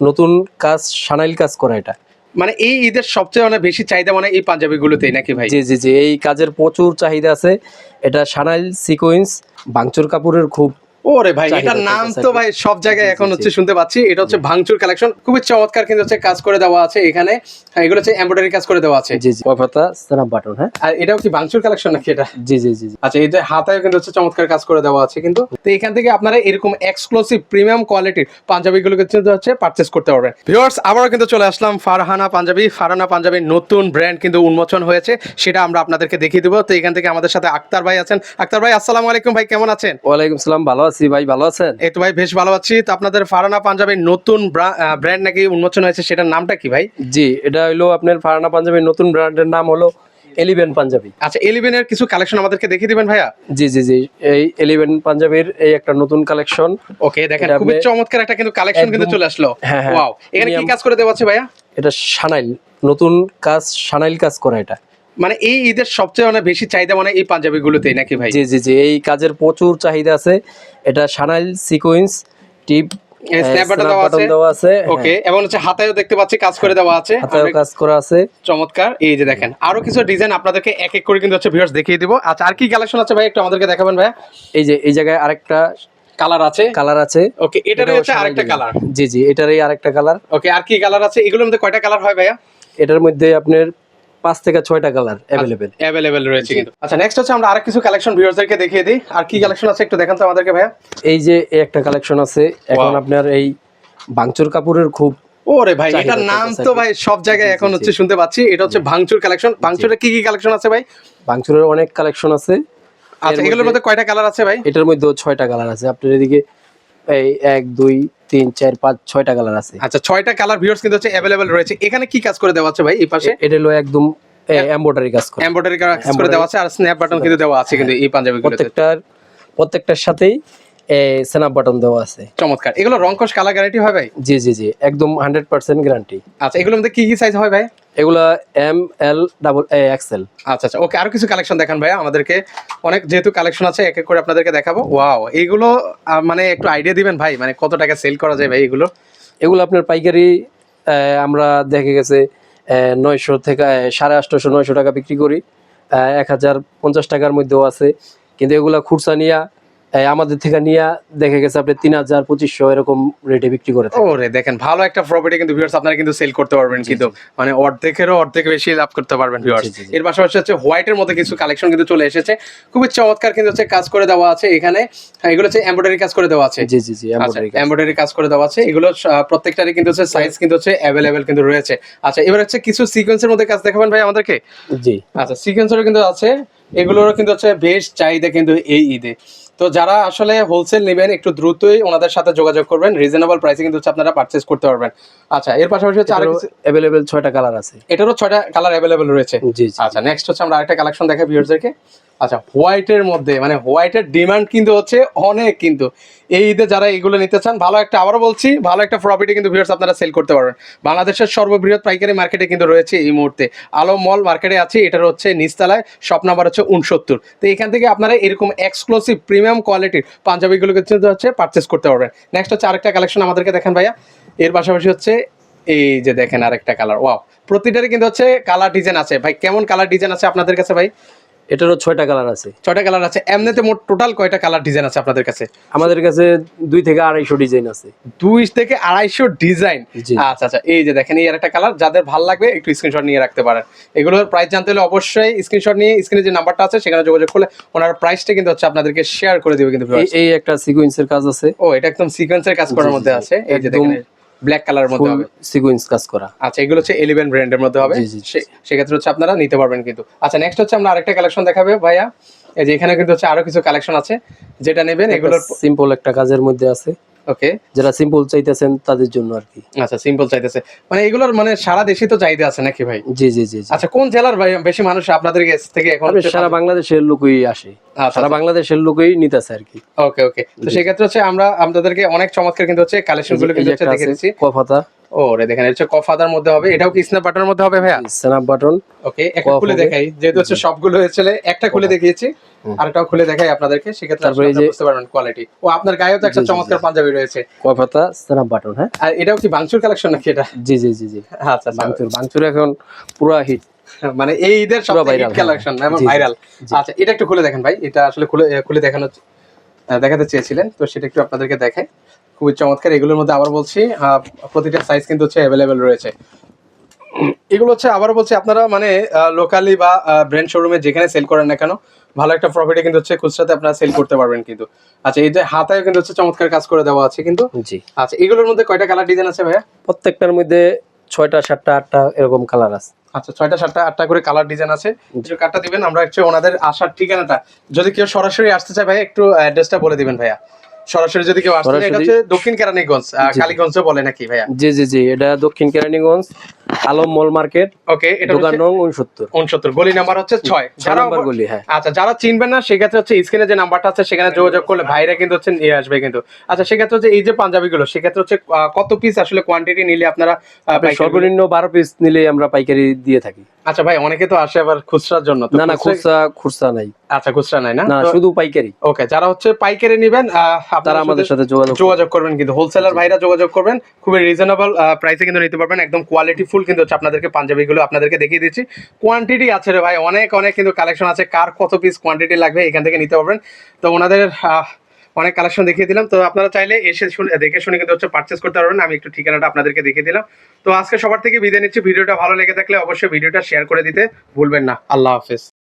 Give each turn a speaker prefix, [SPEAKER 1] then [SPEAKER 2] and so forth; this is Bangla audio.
[SPEAKER 1] নতুন কাজ সানাইল কাজ করা এটা।
[SPEAKER 2] মানে এই ঈদের সবচেয়ে মানে বেশি চাহিদা মানে এই পাঞ্জাবিগুলোতেই নাকি ভাই?
[SPEAKER 1] জি জি জি এই কাজের প্রচুর চাহিদা আছে। এটা সানাইল সিকোয়েন্স বাংচুর কাপড়ের খুব
[SPEAKER 2] ওরে ভাই এটার নাম তো ভাই সব জায়গায় এখন হচ্ছে শুনতে পাচ্ছি। এটা হচ্ছে ভাঙচুর কালেকশন খুবই চমৎকার কিন্তু হচ্ছে কাজ করে দেওয়া আছে এখানে। হ্যাঁ, এগুলো হচ্ছে এমব্রয়ডারি কাজ করে দেওয়া আছে।
[SPEAKER 1] জি জি। কফাতা স্ন্যাপ বাটন হ্যাঁ?
[SPEAKER 2] আর এটাও কি ভাঙচুর কালেকশন নাকি এটা?
[SPEAKER 1] জি জি জি।
[SPEAKER 2] আচ্ছা এই যে হাতায় কিন্তু হচ্ছে চমৎকার কাজ করে দেওয়া আছে কিন্তু। তো এখান থেকে আপনারা এরকম এক্সক্লুসিভ প্রিমিয়াম কোয়ালিটির পাঞ্জাবি গুলো কিন্তু হচ্ছে পারচেস করতে পারবেন। ভিউয়ার্স আবারও কিন্তু চলে আসলাম ফারহানা পাঞ্জাবি। ফারহানা পাঞ্জাবির নতুন ব্র্যান্ড কিন্তু উন্মোচন হয়েছে সেটা আমরা আপনাদেরকে দেখিয়ে দেবো। তো এখান থেকে আমাদের সাথে আক্তার ভাই আছেন। আক্তার ভাই আসসালামু আলাইকুম ভাই কেমন আছেন?
[SPEAKER 1] ওয়ালাইকুম সালাম ভালো আছি ভাই ভালো আছেন?
[SPEAKER 2] এই তো ভাই বেশ ভালো আছি। তো আপনাদের ফারানা পাঞ্জাবের নতুন ব্র্যান্ড নাকি উন্মোচন হয়েছে? সেটার নামটা কি ভাই?
[SPEAKER 1] জি এটা হইল আপনার ফারানা পাঞ্জাবির নতুন ব্র্যান্ডের নাম হলো এলিভেন পাঞ্জাবি।
[SPEAKER 2] আচ্ছা এলিভেনের কিছু কালেকশন আমাদেরকে দেখিয়ে দিবেন ভাইয়া?
[SPEAKER 1] জি জি জি এই এলিভেন পাঞ্জাবির এই একটা নতুন কালেকশন
[SPEAKER 2] ওকে দেখেন খুবই চমৎকার একটা কিন্তু কালেকশন কিন্তু চলে আসলো।
[SPEAKER 1] হ্যাঁ, হ্যাঁ।
[SPEAKER 2] ওয়াও এখানে কি কাজ করে দেওয়া আছে ভাইয়া?
[SPEAKER 1] এটা সানাইল নতুন কাজ সানাইল কাজ করা এটা।
[SPEAKER 2] মানে এই ঈদের সবচেয়ে মানে বেশি চাহিদা মানে এই পাঞ্জাবি গুলোতেই নাকি ভাই?
[SPEAKER 1] জি জি জি এই কাজের প্রচুর চাহিদা আছে। এটা সানাইল সিকোয়েন্স টিপ
[SPEAKER 2] দেওয়া আছে।
[SPEAKER 1] দেওয়া
[SPEAKER 2] ওকে এবং হচ্ছে হাতায়ও দেখতে পাচ্ছি কাজ করে দেওয়া আছে।
[SPEAKER 1] কাজ করা আছে।
[SPEAKER 2] চমৎকার। এই যে দেখেন আরও কিছু ডিজাইন আপনাদেরকে এক এক করে কিন্তু হচ্ছে ভিউয়ার্স দেখিয়ে দিব। আচ্ছা আর কি কালেকশন আছে ভাই? একটু আমাদেরকে দেখাবেন ভাইয়া।
[SPEAKER 1] এই যে এই জায়গায় আরেকটা
[SPEAKER 2] কালার আছে?
[SPEAKER 1] কালার আছে।
[SPEAKER 2] ওকে এটারই হচ্ছে আরেকটা কালার
[SPEAKER 1] জি জি এটারই আরেকটা কালার
[SPEAKER 2] ওকে আর কি কালার আছে? এগুলোর মধ্যে কয়টা কালার হয় ভাইয়া?
[SPEAKER 1] এটার মধ্যে আপনার পাঁচ থেকে ছয়টা কালার অ্যাভেলেবেল
[SPEAKER 2] অ্যাভেলেবেল রয়েছে কিন্তু। আচ্ছা নেক্সট হচ্ছে আমরা আরেক কিছু কালেকশন ভিউয়ারদেরকে দেখিয়ে দিই। আর কি কালেকশন আছে একটু দেখান তো আমাদেরকে ভাইয়া।
[SPEAKER 1] এই যে একটা কালেকশন আছে এখন আপনার এই বাংচুর কাপড়ের খুব
[SPEAKER 2] ওরে ভাই এটার নাম তো ভাই সব জায়গায় এখন হচ্ছে শুনতে পাচ্ছি। এটা হচ্ছে ভাঙচুর কালেকশন ভাঙচুরের কি কি কালেকশন আছে ভাই?
[SPEAKER 1] বাংচুরের অনেক কালেকশন আছে।
[SPEAKER 2] আচ্ছা এগুলোর মধ্যে কয়টা কালার আছে ভাই?
[SPEAKER 1] এটার মধ্যেও ছয়টা কালার আছে। আপনার এদিকে এই এক দুই তিন চার পাঁচ ছয়টা কালার আছে।
[SPEAKER 2] আচ্ছা ছয়টা কালার ভিউয়ার্স কিন্তু হচ্ছে অ্যাভেলেবেল রয়েছে। এখানে কি কাজ করে দেওয়া আছে ভাই এই পাশে?
[SPEAKER 1] এটা হলো একদম এমব্রয়ডারি কাজ করে।
[SPEAKER 2] এমব্রয়ডারি কাজ করে দেওয়া আছে আর স্ন্যাপ বাটন কিন্তু দেওয়া আছে কিন্তু এই পাঞ্জাবি
[SPEAKER 1] প্রত্যেকটার প্রত্যেকটার সাথেই স্ন্যাপ বাটন দেওয়া আছে।
[SPEAKER 2] চমৎকার। এগুলো রংকশ কালার গ্যারান্টি হয় ভাই?
[SPEAKER 1] জি জি জি একদম হান্ড্রেড পার্সেন্ট গ্যারান্টি
[SPEAKER 2] আচ্ছা এগুলোর মধ্যে কি কি সাইজ হয় ভাই?
[SPEAKER 1] এগুলা এম এল ডাবল এক্সেল
[SPEAKER 2] আচ্ছা আচ্ছা ওকে আরও কিছু কালেকশন দেখান ভাইয়া আমাদেরকে। অনেক যেহেতু কালেকশন আছে এক এক করে আপনাদেরকে দেখাবো। ওয়াও এইগুলো মানে একটু আইডিয়া দিবেন ভাই মানে কত টাকা সেল করা যায় ভাই এগুলো?
[SPEAKER 1] এগুলো আপনার পাইকারি আমরা দেখে গেছে নয়শো থেকে সাড়ে আটশোশো নয়শো টাকা বিক্রি করি। এক হাজার পঞ্চাশ টাকার মধ্যেও আছে। কিন্তু এগুলা খুচরা নিয়া আহ, আমাদের থেকে নিয়ে দেখে গেছে আপনি তিন হাজার পঁচিশশো এরকম রেটে বিক্রি করে।
[SPEAKER 2] ওরে দেখেন ভালো একটা প্রপার্টি কিন্তু ভিউয়ার্স আপনারা কিন্তু সেল করতে পারবেন কিন্তু মানে অর্ধেকেরও অর্ধেক বেশি লাভ করতে পারবেন ভিউয়ার্স। এর পাশাপাশি হচ্ছে হোয়াইটের মধ্যে কিছু কালেকশন কিন্তু চলে এসেছে। খুবই চমৎকার কিন্তু হচ্ছে কাজ করে দেওয়া আছে এখানে। হ্যাঁ, এগুলো হচ্ছে এমব্রয়ডারি কাজ করে দেওয়া আছে।
[SPEAKER 1] জি জি জি
[SPEAKER 2] আচ্ছা
[SPEAKER 1] কাজ।
[SPEAKER 2] এমব্রয়ডারি কাজ করে দেওয়া আছে। এগুলো প্রত্যেকটারই কিন্তু হচ্ছে সাইজ কিন্তু হচ্ছে অ্যাভেলেবেল কিন্তু রয়েছে। আচ্ছা এবার হচ্ছে কিছু সিকোয়েন্সের মধ্যে কাজ দেখাবেন ভাই আমাদেরকে?
[SPEAKER 1] জি।
[SPEAKER 2] আচ্ছা সিকোয়েন্সারও কিন্তু আছে। এগুলোরও কিন্তু হচ্ছে বেশ চাহিদা কিন্তু এই ঈদে। তো যারা আসলে হোলসেল নেবেন একটু দ্রুতই ওনাদের সাথে যোগাযোগ করবেন। রিজনেবল প্রাইসে কিন্তু আপনারা পারচেজ করতে পারবেন। আচ্ছা এর পাশাপাশি হচ্ছে আরও
[SPEAKER 1] অ্যাভেলেবেল ছয়টা কালার আছে।
[SPEAKER 2] এটারও ছয়টা কালার অ্যাভেলেবেল রয়েছে।
[SPEAKER 1] জি জি।
[SPEAKER 2] আচ্ছা নেক্সট হচ্ছে আমরা আরেকটা কালেকশন দেখাই ভিউয়ারদেরকে আচ্ছা হোয়াইটের মধ্যে মানে হোয়াইটের ডিমান্ড কিন্তু হচ্ছে অনেক কিন্তু। এই ঈদে যারা এগুলো নিতে চান, ভালো একটা, আবারও বলছি, ভালো একটা প্রপার্টি কিন্তু ভিউয়ার্স আপনারা সেল করতে পারবেন। বাংলাদেশের সর্ববৃহৎ পাইকারি মার্কেটে কিন্তু রয়েছে এই মুহূর্তে। আলম মল মার্কেটে আছে, এটার হচ্ছে নিচতলায় শপ নাম্বার হচ্ছে উনসত্তর তো এখান থেকে আপনারা এরকম এক্সক্লুসিভ প্রিমিয়াম কোয়ালিটির পাঞ্জাবিগুলো কিন্তু হচ্ছে পারচেস করতে পারবেন। নেক্সট হচ্ছে আরেকটা কালেকশন আমাদেরকে দেখেন ভাইয়া। এর পাশাপাশি হচ্ছে এই যে দেখেন আরেকটা কালার ওয়াও প্রতিটারই কিন্তু হচ্ছে কালার ডিজাইন আছে। ভাই, কেমন কালার ডিজাইন আছে আপনাদের কাছে ভাই?
[SPEAKER 1] এটারও ছয়টা কালার আছে।
[SPEAKER 2] ছয়টা কালার আছে। এমনিতে মোট টোটাল কয়টা কালার ডিজাইন আছে আপনাদের কাছে?
[SPEAKER 1] আমাদের কাছে দুই থেকে আড়াইশো ডিজাইন আছে।
[SPEAKER 2] দুই থেকে আড়াইশো ডিজাইন আচ্ছা আচ্ছা এই যে দেখেন এই একটা কালার যাদের ভালো লাগবে একটু স্ক্রিনশট নিয়ে রাখতে পারেন। এগুলোর প্রাইস জানতে হলে অবশ্যই স্ক্রিনশট নিয়ে স্ক্রিনে যে নাম্বারটা আছে সেখানে যোগাযোগ করলে ওনার প্রাইসটা কিন্তু হচ্ছে আপনাদেরকে শেয়ার করে দিবে কিন্তু
[SPEAKER 1] এই একটা সিকোয়েন্সের কাজ আছে।
[SPEAKER 2] ও এটা একদম সিকোয়েন্সের কাজ করার মধ্যে আছে। এই যে দেখেন ব্ল্যাক কালারের মধ্যে হবে।
[SPEAKER 1] সিকোয়েন্স কাজ করা।
[SPEAKER 2] আচ্ছা এগুলো হচ্ছে এলিভেন ব্র্যান্ডের মধ্যে হবে। সেক্ষেত্রে হচ্ছে আপনারা নিতে পারবেন কিন্তু। আচ্ছা নেক্সট হচ্ছে আমরা আরেকটা কালেকশন দেখাবে ভাইয়া। এই যে এখানে কিন্তু হচ্ছে আরও কিছু কালেকশন আছে। যেটা নেবেন এগুলোর
[SPEAKER 1] সিম্পল একটা কাজের মধ্যে আছে।
[SPEAKER 2] ওকে
[SPEAKER 1] যারা সিম্পল চাইতেছেন তাদের জন্য আর কি।
[SPEAKER 2] আচ্ছা সিম্পল চাইতেছে। মানে এগুলোর মানে সারা দেশে তো চাহিদা আছে নাকি ভাই?
[SPEAKER 1] জি জি জি
[SPEAKER 2] আচ্ছা কোন জেলার ভাই বেশি মানুষ আপনাদের কাছ থেকে এখন
[SPEAKER 1] সারা বাংলাদেশের লোকই আসে।
[SPEAKER 2] আচ্ছা,
[SPEAKER 1] সারা বাংলাদেশের লোকই নিতেছে আর কি।
[SPEAKER 2] ওকে ওকে তো সেক্ষেত্রে হচ্ছে আমরা আপনাদেরকে অনেক চমৎকার কিন্তু হচ্ছে
[SPEAKER 1] কালেকশনগুলো
[SPEAKER 2] কিন্তু হচ্ছে দেখে দিচ্ছি।
[SPEAKER 1] কফাতা
[SPEAKER 2] ও রে দেখেন এটা হচ্ছে কফাদার মধ্যে হবে। এটাও কি স্ন্যাপ বাটনের মধ্যে হবে ভাইয়া?
[SPEAKER 1] স্ন্যাপ বাটন
[SPEAKER 2] ওকে একটা খুলে দেখাই যেহেতু হচ্ছে সবগুলো হয়েছে একটা খুলে দেখিয়েছি। আরেকটাও খুলে দেখাই আপনাদেরকে সেক্ষেত্রে আপনারা বুঝতে পারবেন কোয়ালিটি ও আপনার গায়েও তো একটা চমৎকার পাঞ্জাবি রয়েছে।
[SPEAKER 1] বাটন হ্যাঁ?
[SPEAKER 2] আর এটাও কি বাংচুর কালেকশন নাকি এটা?
[SPEAKER 1] জি জি জি জি।
[SPEAKER 2] আচ্ছা আচ্ছা।
[SPEAKER 1] বাংচুর বাংচুর এখন পুরা হিট
[SPEAKER 2] মানে এই ঈদের হিট কালেকশন
[SPEAKER 1] হ্যাঁ।
[SPEAKER 2] এবং ভাইরাল আচ্ছা এটা একটু খুলে দেখেন ভাই। এটা আসলে খুলে খুলে দেখানো দেখাতে চেয়েছিলেন। তো সেটা একটু আপনাদেরকে দেখাই। খুবই চমৎকার। এগুলোর মধ্যে আবার বলছি প্রতিটা সাইজ কিন্তু হচ্ছে অ্যাভেলেবেল রয়েছে। এগুলো হচ্ছে আবার বলছি আপনারা মানে লোকালি বা ব্র্যান্ড শোরুমে যেখানে সেল করেন না কেন ভালো একটা প্রফিটে কিন্তু হচ্ছে খুচরাতে আপনারা সেল করতে পারবেন কিন্তু। আচ্ছা এই যে হাতায় কিন্তু হচ্ছে চমৎকার কাজ করে দেওয়া আছে কিন্তু।
[SPEAKER 1] জি।
[SPEAKER 2] আচ্ছা এগুলোর মধ্যে কয়টা কালার ডিজাইন আছে ভাইয়া?
[SPEAKER 1] প্রত্যেকটার মধ্যে ছয়টা সাতটা আটটা এরকম কালার আছে।
[SPEAKER 2] আচ্ছা ছয়টা সাতটা আটটা করে কালার ডিজাইন আছে। যে কার্ডটা দিবেন আমরা একটু ওনাদের আসার ঠিকানাটা যদি কেউ সরাসরি আসতে চায় ভাই একটু অ্যাড্রেসটা বলে দিবেন ভাইয়া। সরাসরি যদি কেউ আসতে চায় এটা হচ্ছে দক্ষিণ কেরানীগঞ্জ কালীগঞ্জে বলে নাকি ভাইয়া?
[SPEAKER 1] জি জি জি এটা দক্ষিণ Keraniganj Alam mall market
[SPEAKER 2] okay এটা
[SPEAKER 1] দোকান নং উনসত্তর।
[SPEAKER 2] উনসত্তর গলি নাম্বার হচ্ছে যারা
[SPEAKER 1] নম্বর গলি হ্যাঁ।
[SPEAKER 2] আচ্ছা যারা চিনবেন না সেক্ষেত্রে হচ্ছে স্ক্রিনে যে নাম্বারটা আছে সেখানে যোগাযোগ করলে ভাইরা কিন্তু হচ্ছে নিয়ে আসবে কিন্তু। আচ্ছা সেক্ষেত্রে হচ্ছে এই যে পাঞ্জাবিগুলো সেক্ষেত্রে হচ্ছে কত পিস আসলে কোয়ান্টিটি নিলে আপনারা
[SPEAKER 1] সর্বনিম্ন বারো পিস নিলে আমরা পাইকারি দিয়ে থাকি।
[SPEAKER 2] আচ্ছা ভাই অনেকে তো আসে আবার খুচরার জন্য
[SPEAKER 1] না না
[SPEAKER 2] খুচরা-
[SPEAKER 1] খুচরা নাই।
[SPEAKER 2] আচ্ছা খুচরা নাই না?
[SPEAKER 1] না শুধু পাইকারি।
[SPEAKER 2] ওকে যারা হচ্ছে পাইকারি নেবেন
[SPEAKER 1] তারা
[SPEAKER 2] আপনারা
[SPEAKER 1] আমাদের সাথে যোগাযোগ
[SPEAKER 2] যোগাযোগ করবেন কিন্তু। হোলসেলার ভাইরা যোগাযোগ করবেন খুবই রিজনেবল প্রাইসে কিন্তু নিতে পারবেন একদম কোয়ালিটি ফুল কিন্তু হচ্ছে আপনাদেরকে পাঞ্জাবিগুলো আপনাদেরকে দেখিয়ে দিচ্ছি। কোয়ান্টিটি আছে রে ভাই, অনেক অনেক কিন্তু কালেকশন আছে। কার কত পিস কোয়ান্টিটি লাগবে এখান থেকে নিতে পারবেন। তো ওনাদের অনেক কালেকশন দেখিয়ে দিলাম। তো আপনারা চাইলে এসে শুনে, দেখে শুনে কিন্তু হচ্ছে পার্চেস করতে পারবেন। আমি একটু ঠিকানাটা আপনাদেরকে দেখিয়ে দিলাম। তো আজকে সবার থেকে বিদায় নিচ্ছি। ভিডিওটা ভালো লেগে থাকলে অবশ্যই ভিডিওটা শেয়ার করে দিতে ভুলবেন না। আল্লাহ হাফেজ।